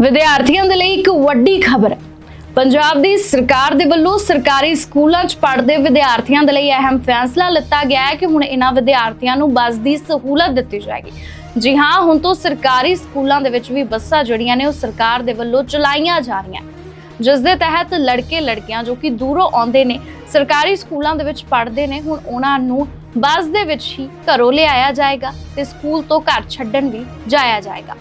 ਵਿਦਿਆਰਥੀਆਂ ਦੇ ਲਈ ਇੱਕ ਵੱਡੀ ਖਬਰ ਹੈ। ਪੰਜਾਬ ਦੀ ਸਰਕਾਰ ਦੇ ਵੱਲੋਂ ਸਰਕਾਰੀ ਸਕੂਲਾਂ 'ਚ ਪੜ੍ਹਦੇ ਵਿਦਿਆਰਥੀਆਂ ਦੇ ਲਈ ਅਹਿਮ ਫੈਸਲਾ ਲਿੱਤਾ ਗਿਆ ਹੈ ਕਿ ਹੁਣ ਇਹਨਾਂ ਵਿਦਿਆਰਥੀਆਂ ਨੂੰ ਬੱਸ ਦੀ ਸਹੂਲਤ ਦਿੱਤੀ ਜਾਏਗੀ। ਜੀ ਹਾਂ, ਹੁਣ ਤੋਂ ਸਰਕਾਰੀ ਸਕੂਲਾਂ ਦੇ ਵਿੱਚ ਵੀ ਬੱਸਾਂ ਜਿਹੜੀਆਂ ਨੇ ਉਹ ਸਰਕਾਰ ਦੇ ਵੱਲੋਂ ਚਲਾਈਆਂ ਜਾ ਰਹੀਆਂ। ਜਿਸ ਦੇ ਤਹਿਤ ਲੜਕੇ ਲੜਕੀਆਂ ਜੋ ਕਿ ਦੂਰੋਂ ਆਉਂਦੇ ਨੇ, ਸਰਕਾਰੀ ਸਕੂਲਾਂ ਦੇ ਵਿੱਚ ਪੜ੍ਹਦੇ ਨੇ, ਹੁਣ ਉਹਨਾਂ ਨੂੰ ਬੱਸ ਦੇ ਵਿੱਚ ਹੀ ਘਰੋਂ ਲਿਆਇਆ ਜਾਏਗਾ ਤੇ ਸਕੂਲ ਤੋਂ ਘਰ ਛੱਡਣ ਵੀ ਜਾਇਆ ਜਾਏਗਾ।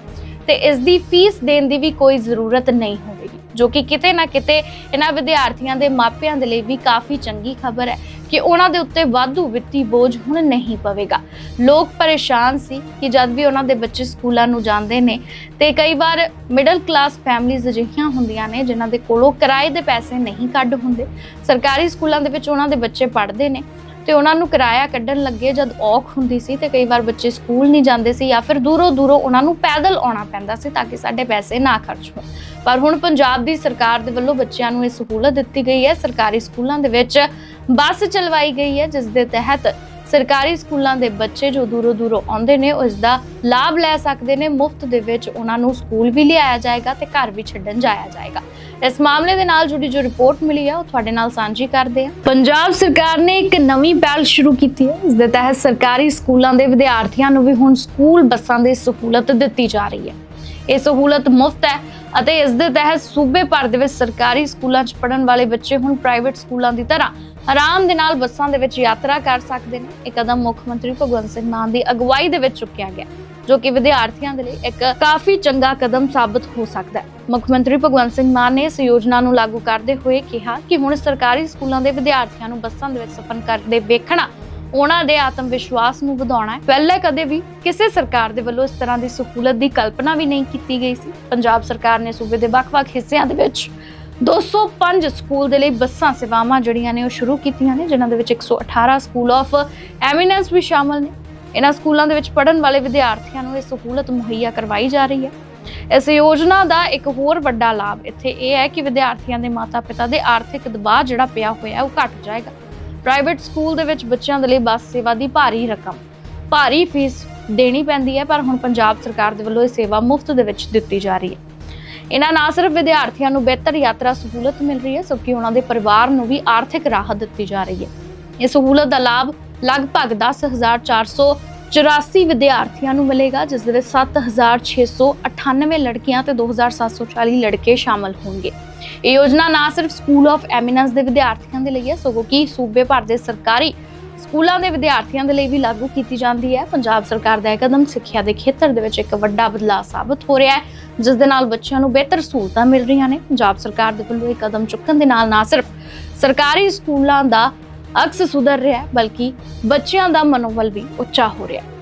ਤੇ ਇਸ ਦੀ ਫੀਸ ਦੇਣ ਦੀ ਵੀ ਕੋਈ ਜ਼ਰੂਰਤ ਨਹੀਂ ਹੋਵੇਗੀ, ਜੋ ਕਿ ਕਿਤੇ ਨਾ ਕਿਤੇ ਇਹਨਾਂ ਵਿਦਿਆਰਥੀਆਂ ਦੇ ਮਾਪਿਆਂ ਦੇ ਲਈ ਵੀ ਕਾਫੀ ਚੰਗੀ ਖਬਰ ਹੈ ਕਿ ਉਹਨਾਂ ਦੇ ਉੱਤੇ ਵਾਧੂ ਵਿੱਤੀ ਬੋਝ ਹੁਣ ਨਹੀਂ ਪਵੇਗਾ। ਲੋਕ ਪਰੇਸ਼ਾਨ ਸੀ ਕਿ ਜਦ ਵੀ ਉਹਨਾਂ ਦੇ ਬੱਚੇ ਸਕੂਲਾਂ ਨੂੰ ਜਾਂਦੇ ਨੇ ਤੇ ਕਈ ਵਾਰ ਮਿਡਲ ਕਲਾਸ ਫੈਮਲੀਆਂ ਅਜਿਹੀਆਂ ਹੁੰਦੀਆਂ ਨੇ ਜਿਨ੍ਹਾਂ ਦੇ ਕੋਲੋਂ ਕਿਰਾਏ ਦੇ ਪੈਸੇ ਨਹੀਂ ਕੱਢ ਹੁੰਦੇ। ਸਰਕਾਰੀ ਸਕੂਲਾਂ ਦੇ ਵਿੱਚ ਉਹਨਾਂ ਦੇ ਬੱਚੇ ਪੜ੍ਹਦੇ ਨੇ। ਤੇ ਉਹਨਾਂ ਨੂੰ ਕਿਰਾਇਆ ਕੱਢਣ ਲੱਗੇ ਜਦ ਔਖ ਹੁੰਦੀ ਸੀ ਤੇ ਕਈ ਵਾਰ ਬੱਚੇ ਸਕੂਲ ਨਹੀਂ ਜਾਂਦੇ ਸੀ ਜਾਂ ਫਿਰ ਦੂਰੋਂ ਦੂਰੋਂ ਉਹਨਾਂ ਨੂੰ ਪੈਦਲ ਆਉਣਾ ਪੈਂਦਾ ਸੀ ਤਾਂ ਕਿ ਸਾਡੇ ਪੈਸੇ ਨਾ ਖਰਚ ਹੋਣ। ਪਰ ਹੁਣ ਪੰਜਾਬ ਦੀ ਸਰਕਾਰ ਦੇ ਵੱਲੋਂ ਬੱਚਿਆਂ ਨੂੰ ਇਹ ਸਹੂਲਤ ਦਿੱਤੀ ਗਈ ਹੈ। ਸਰਕਾਰੀ ਸਕੂਲਾਂ ਦੇ ਵਿੱਚ ਬੱਸ ਚਲਵਾਈ ਗਈ ਹੈ, ਜਿਸ ਦੇ ਤਹਿਤ ਸਰਕਾਰੀ ਸਕੂਲਾਂ ਦੇ ਬੱਚੇ ਜੋ ਦੂਰੋਂ ਦੂਰੋਂ ਆਉਂਦੇ ਨੇ, ਉਹ ਦਾ ਲਾਭ ਲੈ ਸਕਦੇ ਨੇ। ਮੁਫਤ ਦੇ ਵਿੱਚ ਉਹਨਾਂ ਨੂੰ ਸਕੂਲ ਵੀ ਲਿਆਇਆ ਜਾਏਗਾ ਤੇ ਘਰ ਵੀ ਛੱਡਣ ਜਾਇਆ ਜਾਏਗਾ। ਇਸ ਮਾਮਲੇ ਦੇ ਨਾਲ ਜੁੜੀ ਜੋ ਰਿਪੋਰਟ ਮਿਲੀ ਹੈ ਉਹ ਤੁਹਾਡੇ ਨਾਲ ਸਾਂਝੀ ਕਰਦੇ ਹਾਂ ਪੰਜਾਬ ਸਰਕਾਰ ਨੇ ਇੱਕ ਨਵੀਂ ਪਹਿਲ ਸ਼ੁਰੂ ਕੀਤੀ ਹੈ। ਇਸ ਦੇ ਤਹਿਤ ਸਰਕਾਰੀ ਸਕੂਲਾਂ ਦੇ ਵਿਦਿਆਰਥੀਆਂ ਨੂੰ ਵੀ ਹੁਣ ਸਕੂਲ ਬੱਸਾਂ ਦੀ ਸਹੂਲਤ ਦਿੱਤੀ ਜਾ ਰਹੀ ਹੈ। ਇਹ ਸਹੂਲਤ ਮੁਫਤ ਹੈ ਅਤੇ ਇਸ ਦੇ ਤਹਿਤ ਸੂਬੇ ਭਰ ਦੇ ਵਿੱਚ ਸਰਕਾਰੀ ਸਕੂਲਾਂ 'ਚ ਪੜ੍ਹਨ ਵਾਲੇ ਬੱਚੇ ਹੁਣ ਪ੍ਰਾਈਵੇਟ ਸਕੂਲਾਂ ਦੀ ਤਰ੍ਹਾਂ ਆਰਾਮ ਦੇ ਨਾਲ ਬੱਸਾਂ ਦੇ ਵਿੱਚ ਯਾਤਰਾ ਕਰ ਸਕਦੇ ਨੇ। ਇਹ ਕਦਮ ਮੁੱਖ ਮੰਤਰੀ ਭਗਵੰਤ ਸਿੰਘ ਮਾਨ ਦੀ ਅਗਵਾਈ ਦੇ ਵਿੱਚ ਚੁੱਕਿਆ ਗਿਆ, ਜੋ ਕਿ ਵਿਦਿਆਰਥੀਆਂ ਦੇ ਲਈ ਇੱਕ ਕਾਫੀ ਚੰਗਾ ਕਦਮ ਸਾਬਤ ਹੋ ਸਕਦਾ ਹੈ। ਮੁੱਖ ਮੰਤਰੀ ਭਗਵੰਤ ਸਿੰਘ ਮਾਨ ਨੇ ਇਸ ਯੋਜਨਾ ਨੂੰ ਲਾਗੂ ਕਰਦੇ ਹੋਏ ਕਿਹਾ ਕਿ ਹੁਣ ਸਰਕਾਰੀ ਸਕੂਲਾਂ ਦੇ ਵਿਦਿਆਰਥੀਆਂ ਨੂੰ ਬੱਸਾਂ ਦੇ ਵਿੱਚ ਸਫ਼ਰ ਕਰਦੇ ਵੇਖਣਾ ਉਹਨਾਂ ਦੇ ਆਤਮ ਵਿਸ਼ਵਾਸ ਨੂੰ ਵਧਾਉਣਾ ਹੈ। ਪਹਿਲੇ ਕਦੇ ਵੀ ਕਿਸੇ ਸਰਕਾਰ ਦੇ ਵੱਲੋਂ ਇਸ ਤਰ੍ਹਾਂ ਦੀ ਸਹੂਲਤ ਦੀ ਕਲਪਨਾ ਵੀ ਨਹੀਂ ਕੀਤੀ ਗਈ ਸੀ। ਪੰਜਾਬ ਸਰਕਾਰ ਨੇ ਸੂਬੇ ਦੇ ਵੱਖ-ਵੱਖ ਹਿੱਸਿਆਂ ਦੇ ਵਿੱਚ 205 ਸਕੂਲ ਦੇ ਲਈ ਬੱਸਾਂ, ਸੇਵਾਵਾਂ ਜਿਹੜੀਆਂ ਨੇ ਉਹ ਸ਼ੁਰੂ ਕੀਤੀਆਂ ਨੇ, ਜਿਨ੍ਹਾਂ ਦੇ ਵਿੱਚ 118 ਸਕੂਲ ਆਫ ਐਮੀਨੈਂਸ ਵੀ ਸ਼ਾਮਲ ਨੇ। ਇਹਨਾਂ ਸਕੂਲਾਂ ਦੇ ਵਿੱਚ ਪੜ੍ਹਨ ਵਾਲੇ ਵਿਦਿਆਰਥੀਆਂ ਨੂੰ ਇਹ ਸਹੂਲਤ ਮੁਹੱਈਆ ਕਰਵਾਈ ਜਾ ਰਹੀ ਹੈ। ਇਸ ਯੋਜਨਾ ਦਾ ਇੱਕ ਹੋਰ ਵੱਡਾ ਲਾਭ ਇੱਥੇ ਇਹ ਹੈ ਕਿ ਵਿਦਿਆਰਥੀਆਂ ਦੇ ਮਾਤਾ-ਪਿਤਾ ਦੇ ਆਰਥਿਕ ਦਬਾਅ ਜਿਹੜਾ ਪਿਆ ਹੋਇਆ ਉਹ ਘਟ ਜਾਏਗਾ। ਪ੍ਰਾਈਵੇਟ ਸਕੂਲ ਦੇ ਵਿੱਚ ਬੱਚਿਆਂ ਦੇ ਲਈ ਬੱਸ ਸੇਵਾ ਦੀ ਭਾਰੀ ਰਕਮ। ਭਾਰੀ ਫੀਸ ਦੇਣੀ ਪੈਂਦੀ ਹੈ, ਪਰ ਹੁਣ ਪੰਜਾਬ ਸਰਕਾਰ ਦੇ ਵੱਲੋਂ ਇਹ ਸੇਵਾ ਮੁਫਤ ਦੇ ਵਿੱਚ ਦਿੱਤੀ ਜਾ ਰਹੀ ਹੈ। ਇਹਨਾਂ ਨਾ ਸਿਰਫ ਵਿਦਿਆਰਥੀਆਂ ਨੂੰ ਬਿਹਤਰ ਯਾਤਰਾ ਸਹੂਲਤ ਮਿਲ ਰਹੀ ਹੈ, ਸਗੋਂ ਉਹਨਾਂ ਦੇ ਪਰਿਵਾਰ ਨੂੰ ਵੀ ਆਰਥਿਕ ਰਾਹਤ ਦਿੱਤੀ ਜਾ ਰਹੀ ਹੈ। ਇਹ ਸਹੂਲਤ ਦਾ ਲਾਭ ਲਗਭਗ 10484 ਵਿਦਿਆਰਥੀਆਂ ਨੂੰ ਮਿਲੇਗਾ, ਜਿਸ ਦੇ ਵਿੱਚ 7698 ਲੜਕੀਆਂ ਤੇ 2740 ਲੜਕੇ ਸ਼ਾਮਲ ਹੋਣਗੇ। ਇਹ ਯੋਜਨਾ ਨਾ ਸਿਰਫ ਸਕੂਲ ਆਫ ਐਮੀਨੈਂਸ ਦੇ ਵਿਦਿਆਰਥੀਆਂ ਦੇ ਲਈ ਹੈ, ਸਗੋਂ ਕਿ ਸੂਬੇ ਭਰ ਦੇ ਸਰਕਾਰੀ ਸਕੂਲਾਂ ਦੇ ਵਿਦਿਆਰਥੀਆਂ ਦੇ ਲਈ ਵੀ ਲਾਗੂ ਕੀਤੀ ਜਾਂਦੀ ਹੈ। ਪੰਜਾਬ ਸਰਕਾਰ ਦਾ ਇਹ ਕਦਮ ਸਿੱਖਿਆ ਦੇ ਖੇਤਰ ਦੇ ਵਿੱਚ ਇੱਕ ਵੱਡਾ ਬਦਲਾਅ ਸਾਬਤ ਹੋ ਰਿਹਾ ਹੈ, ਜਿਸ ਦੇ ਨਾਲ ਬੱਚਿਆਂ ਨੂੰ ਬਿਹਤਰ ਸਹੂਲਤਾਂ ਮਿਲ ਰਹੀਆਂ ਨੇ। ਪੰਜਾਬ ਸਰਕਾਰ ਦੇ ਵੱਲੋਂ ਇਹ ਕਦਮ ਚੁੱਕਣ ਦੇ ਨਾਲ ਨਾ ਸਿਰਫ ਸਰਕਾਰੀ ਸਕੂਲਾਂ ਦਾ ਅਕਸ ਸੁਧਰ ਰਿਹਾ ਹੈ ਬਲਕਿ ਬੱਚਿਆਂ ਦਾ ਮਨੋਬਲ ਵੀ ਉੱਚਾ ਹੋ ਰਿਹਾ ਹੈ।